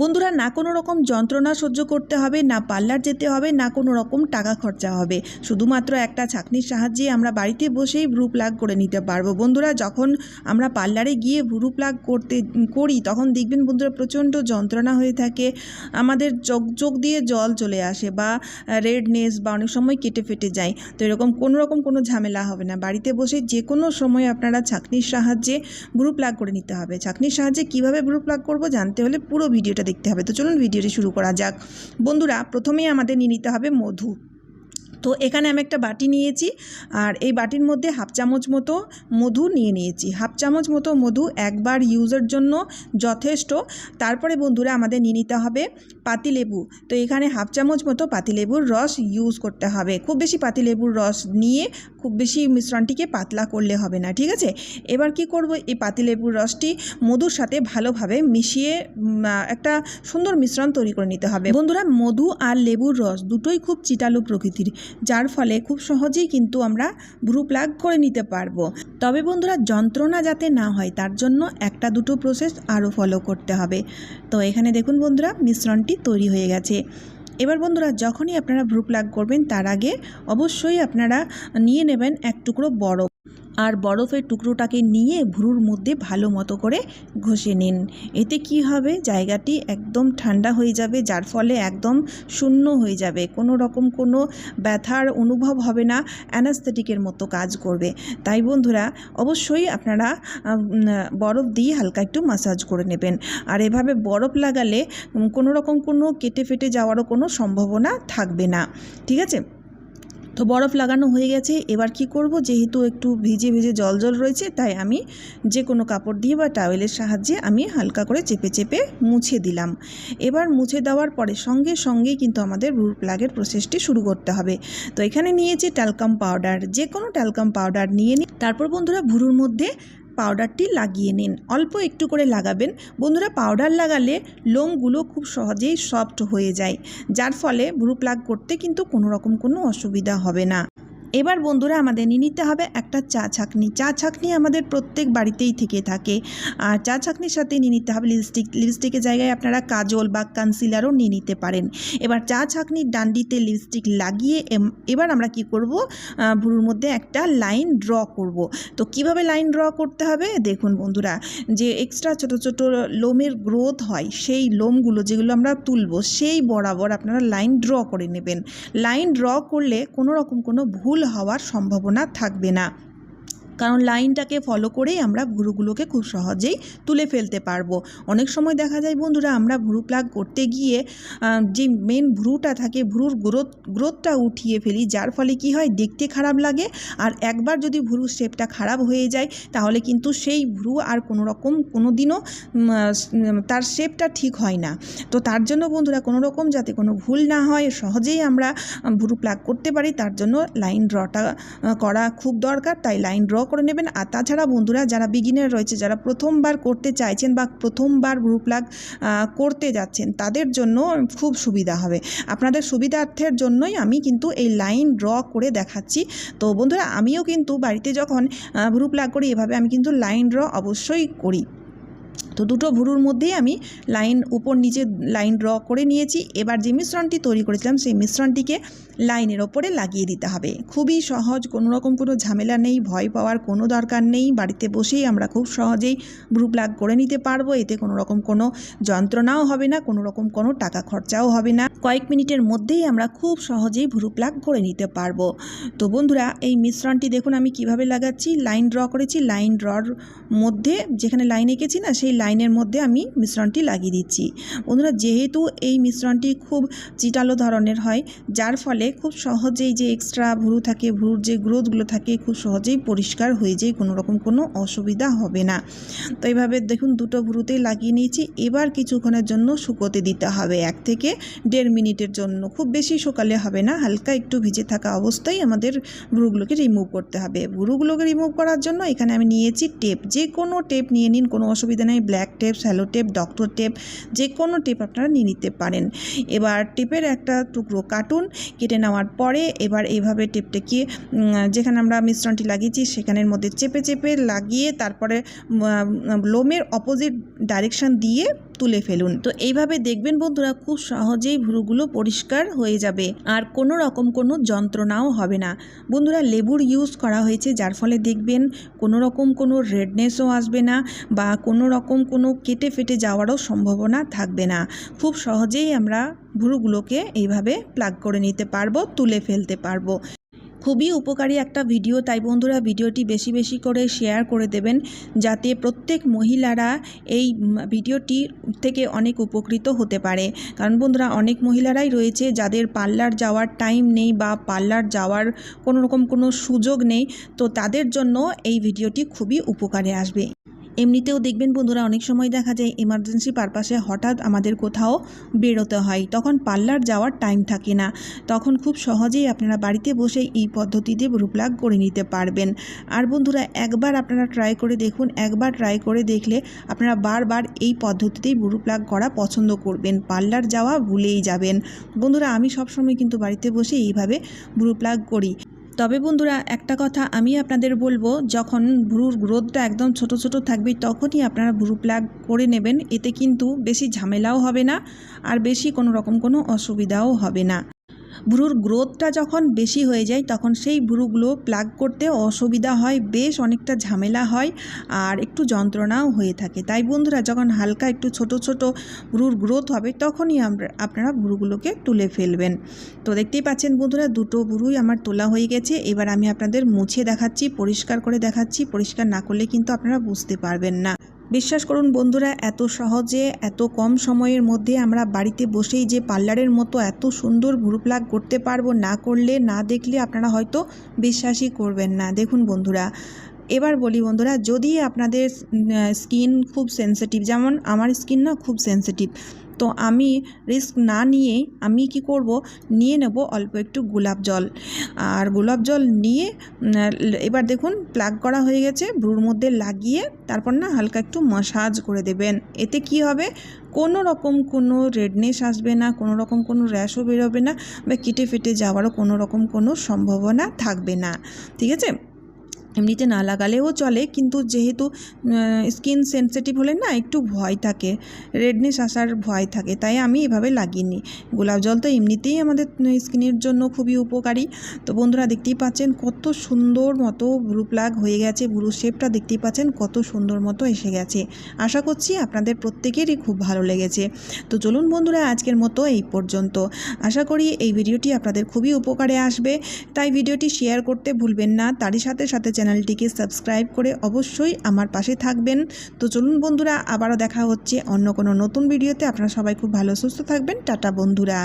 বন্ধুরা, না কোনো রকম যন্ত্রণা সহ্য করতে হবে, না পার্লার যেতে হবে, না কোনো রকম টাকা খরচা হবে। শুধুমাত্র একটা ছাঁকনির সাহায্যে আমরা বাড়িতে বসেই ভ্রু প্লাগ করে নিতে পারব। বন্ধুরা, যখন আমরা পার্লারে গিয়ে ভ্রু প্লাগ করতে, করি, তখন দেখবেন বন্ধুরা, প্রচণ্ড যন্ত্রণা হয়ে থাকে। আমাদের চোখ চোখ দিয়ে জল চলে আসে বা রেডনেস বা অনেক সময় কেটে ফেটে যায়। তো এরকম কোনো রকম কোনো ঝামেলা হবে না। বাড়িতে বসে যে কোনো সময় আপনারা ছাঁকনির সাহায্যে ভ্রু প্লাগ করে নিতে হবে। ছাঁকনির সাহায্যে কীভাবে ভ্রু প্লাগ করব জানতে হলে পুরো ভিডিওটা দেখতে হবে। তো চলুন ভিডিওটি শুরু করা যাক। বন্ধুরা, প্রথমেই আমাদের নিয়ে নিতে হবে মধু। তো এখানে আমি একটা বাটি নিয়েছি আর এই বাটির মধ্যে হাফ চামচ মতো মধু নিয়ে নিয়েছি। হাফ চামচ মতো মধু একবার ইউজের জন্য যথেষ্ট। তারপরে বন্ধুরা আমাদের নিয়ে নিতে হবে পাতিলেবু তো এখানে হাফ চামচ মতো পাতিলেবুর রস ইউজ করতে হবে। খুব বেশি পাতিলেবুর রস নিয়ে খুব বেশি মিশ্রণটিকে পাতলা করলে হবে না, ঠিক আছে? এবার কি করব? এই পাতিলেবুর রসটি মধুর সাথে ভালোভাবে মিশিয়ে একটা সুন্দর মিশ্রণ তৈরি করে নিতে হবে। বন্ধুরা, মধু আর লেবুর রস দুটোই খুব চিটালো প্রকৃতির। যার ফলে খুব সহজেই কিন্তু আমরা ভ্রু প্লাগ করে নিতে পারব। তবে বন্ধুরা, যন্ত্রণা যাতে না হয়, তার জন্য একটা দুটো প্রসেস আরও ফলো করতে হবে। তো এখানে দেখুন বন্ধুরা, মিশ্রণটি তৈরি হয়ে গেছে। এবার বন্ধুরা, যখনই আপনারা ভ্রু প্লাগ করবেন, তার আগে অবশ্যই আপনারা নিয়ে নেবেন এক টুকরো বরফ আর বরফের টুকরোটাকে নিয়ে ভ্রুর মধ্যে ভালো মতো করে ঘষে নিন। এতে কি হবে? জায়গাটি একদম ঠান্ডা হয়ে যাবে, যার ফলে একদম শূন্য হয়ে যাবে। কোনো রকম কোনো ব্যথার অনুভব হবে না। অ্যানাস্থেটিকের মতো কাজ করবে। তাই বন্ধুরা, অবশ্যই আপনারা বরফ দিয়ে হালকা একটু মাসাজ করে নেবেন। আর এভাবে বরফ লাগালে কোনো রকম কোনো কেটে ফেটে যাওয়ারও কোনো সম্ভাবনা থাকবে না। ঠিক আছে? তো বরফ লাগানো হয়ে গেছে। এবার কি করব? যেহেতু একটু ভিজে ভিজে জল জল রয়েছে, তাই আমি যে কোনো কাপড় দিয়ে বা টাওয়েলের সাহায্যে আমি হালকা করে চেপে চেপে মুছে দিলাম। এবার মুছে দেওয়ার পরে সঙ্গে সঙ্গেই কিন্তু আমাদের ভ্রু প্লাগের প্রসেসটি শুরু করতে হবে। তো এখানে নিয়েছি ট্যালকাম পাউডার যে কোনো ট্যালকাম পাউডার নিয়ে নিই তারপর বন্ধুরা, ভুরুর মধ্যে পাউডারটি লাগিয়ে নিন। অল্প একটু করে লাগাবেন। বন্ধুরা, পাউডার লাগালে লোমগুলো খুব সহজেই সফট হয়ে যায়, যার ফলে ভ্রু প্লাগ করতে কিন্তু কোনো রকম কোনো অসুবিধা হবে না। এবার বন্ধুরা আমাদের নিয়ে নিতে হবে একটা চা ছাকনি। চা ছাকনি আমাদের প্রত্যেক বাড়িতেই থেকে থাকে। আর চা ছাকনির সাথে নিয়ে নিতে হবে লিপস্টিক লিপস্টিকের জায়গায় আপনারা কাজল বা কনসিলারও নিয়ে নিতে পারেন। এবার চা ছাকনির ডান্ডিতে লিপস্টিক লাগিয়ে এবার আমরা কি করব? ভুরুর মধ্যে একটা লাইন ড্র করব। তো কীভাবে লাইন ড্র করতে হবে? দেখুন বন্ধুরা, যে এক্সট্রা ছোট ছোট লোমের গ্রোথ হয়, সেই লোমগুলো যেগুলো আমরা তুলব, সেই বরাবর আপনারা লাইন ড্র করে নেবেন। লাইন ড্র করলে কোনো রকম কোনো ভুল হওয়ার সম্ভাবনা থাকবে না। কারণ লাইনটাকে ফলো করেই আমরা ভুরুগুলোকে খুব সহজেই তুলে ফেলতে পারব। অনেক সময় দেখা যায় বন্ধুরা, আমরা ভুরু প্লাগ করতে গিয়ে যে মেন ভ্রুটা থাকে, ভ্রুর গ্রোথ, গ্রোথটা উঠিয়ে ফেলি, যার ফলে কি হয়, দেখতে খারাপ লাগে। আর একবার যদি ভ্রুর শেপটা খারাপ হয়ে যায়, তাহলে কিন্তু সেই ভ্রু আর কোনো রকম কোনো দিনও তার শেপটা ঠিক হয় না। তো তার জন্য বন্ধুরা কোনো রকম যাতে কোনো ভুল না হয়, সহজেই আমরা ভ্রু প্লাগ করতে পারি, তার জন্য লাইন ড্রটা করা খুব দরকার। তাই লাইন ড্র করে নেবেন। আর তাছাড়া বন্ধুরা, যারা বিগিনার রয়েছে, যারা প্রথমবার করতে চাইছেন বা প্রথমবার ভ্রু প্লাগ করতে যাচ্ছেন, তাদের জন্য খুব সুবিধা হবে। আপনাদের সুবিধার্থের জন্যই আমি কিন্তু এই লাইন ড্র করে দেখাচ্ছি। তো বন্ধুরা, আমিও কিন্তু বাড়িতে যখন ভ্রু প্লাগ করি, এভাবে আমি কিন্তু লাইন ড্র অবশ্যই করি। তো দুটো ভুরুর মধ্যেই আমি লাইন উপর নিচে লাইন ড্র করে নিয়েছি। এবার যে মিশ্রণটি তৈরি করেছিলাম, সেই মিশ্রণটিকে লাইনের ওপরে লাগিয়ে দিতে হবে। খুবই সহজ, কোনো রকম কোনো ঝামেলা নেই, ভয় পাওয়ার কোনো দরকার নেই। বাড়িতে বসেই আমরা খুব সহজেই ভ্রু প্লাগ করে নিতে পারব। এতে কোনো রকম কোনো যন্ত্রণাও হবে না, কোনো রকম কোনো টাকা খরচাও হবে না। কয়েক মিনিটের মধ্যেই আমরা খুব সহজেই ভ্রু প্লাগ করে নিতে পারব। তো বন্ধুরা, এই মিশ্রণটি দেখুন আমি কীভাবে লাগাচ্ছি। লাইন ড্র করেছি, লাইন ড্রর মধ্যে যেখানে লাইন এঁকেছি না, সেই লাইনের মধ্যে আমি মিশ্রণটি লাগিয়ে দিচ্ছি। বন্ধুরা, যেহেতু এই মিশ্রণটি খুব চিটালো ধরনের হয়, যার ফলে খুব সহজেই যে এক্সট্রা ভ্রু থাকে, ভ্রুর যে গ্রোথগুলো থাকে, খুব সহজেই পরিষ্কার হয়ে যায়, কোনো রকম কোনো অসুবিধা হবে না। তো এইভাবে দেখুন, দুটো ভ্রুতেই লাগিয়ে নিয়েছি। এবার কিছুক্ষণের জন্য শুকোতে দিতে হবে, এক থেকে দেড় মিনিটের জন্য। খুব বেশি শুকালে হবে না, হালকা একটু ভিজে থাকা অবস্থায় আমাদের ভ্রুগুলোকে রিমুভ করতে হবে। ভ্রুগুলোকে রিমুভ করার জন্য এখানে আমি নিয়েছি টেপ যে কোনো টেপ নিয়ে নিন, কোনো অসুবিধা নেই black tape cello tape, doctor tape, যে কোনো টেপ আপনারা নিয়ে নিতে পারেন। এবার টেপের একটা টুকরো কাটুন কেটে নেওয়ার পরে এবার এইভাবে টেপটাকে যেখানে আমরা মিশ্রণটি লাগিয়েছি সেখানের মধ্যে চেপে চেপে লাগিয়ে তারপরে লোমের অপোজিট ডাইরেকশন দিয়ে তুলে ফেলুন। তো এইভাবে দেখবেন বন্ধুরা খুব সহজেই ভুরুগুলো পরিষ্কার হয়ে যাবে আর কোনো রকম কোনো যন্ত্রণাও হবে না। বন্ধুরা লেবুর ইউজ করা হয়েছে, যার ফলে দেখবেন কোনো রকম কোনো রেডনেসও আসবে না বা কোনো রকম কোনো কেটে ফেটে যাওয়ারও সম্ভাবনা থাকবে না। খুব সহজেই আমরা ভুরুগুলোকে এইভাবে প্লাগ করে নিতে পারব, তুলে ফেলতে পারব। খুবই উপকারী একটা ভিডিও তাই বন্ধুরা ভিডিওটি বেশি বেশি করে শেয়ার করে দেবেন, যাতে প্রত্যেক মহিলারা এই ভিডিওটি থেকে অনেক উপকৃত হতে পারে। কারণ বন্ধুরা, অনেক মহিলারাই রয়েছে যাদের পার্লার যাওয়ার টাইম নেই বা পার্লার যাওয়ার কোনো রকম কোনো সুযোগ নেই, তো তাদের জন্য এই ভিডিওটি খুবই উপকারে আসবে। এমনিতেও দেখবেন বন্ধুরা, অনেক সময় দেখা যায় এমার্জেন্সি পারপাসে হঠাৎ আমাদের কোথাও বেরোতে হয়। তখন পার্লার যাওয়ার টাইম থাকে না। তখন খুব সহজেই আপনারা বাড়িতে বসে এই পদ্ধতিতে ব্রুপ্লাগ করে নিতে পারবেন। আর বন্ধুরা, একবার আপনারা ট্রাই করে দেখুন, একবার ট্রাই করে দেখলে আপনারা বারবার এই পদ্ধতিতেই ব্রুপ্লাগ করা পছন্দ করবেন। পার্লার যাওয়া ভুলেই যাবেন। বন্ধুরা, আমি সবসময় কিন্তু বাড়িতে বসে এইভাবে ব্রুপ্লাগ করি। তবে বন্ধুরা, একটা কথা আমি আপনাদের বলব, যখন ভ্রুর গ্রোথটা একদম ছোট ছোট থাকবে, তখনই আপনারা ভ্রু প্লাগ করে নেবেন, এতে কিন্তু বেশি ঝামেলাও হবে না, আর বেশি কোনো রকম কোনো অসুবিধাও হবে না। ভ্রুর গ্রোথটা যখন বেশি হয়ে যায়, তখন সেই ভ্রুগুলো প্লাগ করতে অসুবিধা হয়, বেশ অনেকটা ঝামেলা হয় আর একটু যন্ত্রণাও হয়ে থাকে। তাই বন্ধুরা, যখন হালকা একটু ছোট ছোট ভ্রুর গ্রোথ হবে, তখনই আমরা, আপনারা ভ্রুগুলোকে তুলে ফেলবেন। তো দেখতেই পাচ্ছেন বন্ধুরা, দুটো ভ্রুই আমার তোলা হয়ে গেছে। এবার আমি আপনাদের মুছে দেখাচ্ছি, পরিষ্কার করে দেখাচ্ছি। পরিষ্কার না করলে কিন্তু আপনারা বুঝতে পারবেন না। বিশ্বাস করুন বন্ধুরা, এত সহজে, এত কম সময়ের মধ্যে আমরা বাড়িতে বসেই যে পার্লারের মতো এত সুন্দর গ্রুপ প্লাগ করতে পারব না করলে, না দেখলে আপনারা হয়তো বিশ্বাসই করবেন না। দেখুন বন্ধুরা এবার বলি বন্ধুরা, যদি আপনাদের স্কিন খুব সেনসিটিভ যেমন আমার স্কিন না খুব সেনসিটিভ তো আমি রিস্ক না নিয়ে আমি কি করব? নিয়ে নেব অল্প একটু গোলাপ জল। আর গোলাপ জল নিয়ে এবার দেখুন প্লাগ করা হয়ে গেছে ভ্রুর মধ্যে লাগিয়ে তারপর না হালকা একটু মাসাজ করে দেবেন। এতে কি হবে? কোনো রকম কোনো রেডনেস আসবে না, কোনো রকম কোনো র্যাশও বেরোবে না বা কেটে ফেটে যাওয়ারও কোনো রকম কোনো সম্ভাবনা থাকবে না। ঠিক আছে? এমনিতে না লাগালেও চলে, কিন্তু যেহেতু স্কিন সেনসিটিভ হলে না একটু ভয় থাকে রেডনেস আসার ভয় থাকে, তাই আমি এভাবে লাগিয়ে নিই গোলাপ জল তো এমনিতেই আমাদের স্কিনের জন্য খুবই উপকারী। তো বন্ধুরা দেখতেই পাচ্ছেন কত সুন্দর মতো ব্রু প্লাগ হয়ে গেছে ব্রু শেপটা দেখতেই পাচ্ছেন কত সুন্দর মতো এসে গেছে। আশা করছি আপনাদের প্রত্যেকেরই খুব ভালো লেগেছে। তো চলুন বন্ধুরা আজকের মতো এই পর্যন্ত। আশা করি এই ভিডিওটি আপনাদের খুবই উপকারে আসবে। তাই ভিডিওটি শেয়ার করতে ভুলবেন না। তারই সাথে সাথে চ্যানেলটিকে সাবস্ক্রাইব করে অবশ্যই আমার পাশে থাকবেন। তো চলুন বন্ধুরা, আবারও দেখা হচ্ছে অন্য কোনো নতুন ভিডিওতে। আপনারা সবাই খুব ভালো, সুস্থ থাকবেন। টাটা, বন্ধুরা।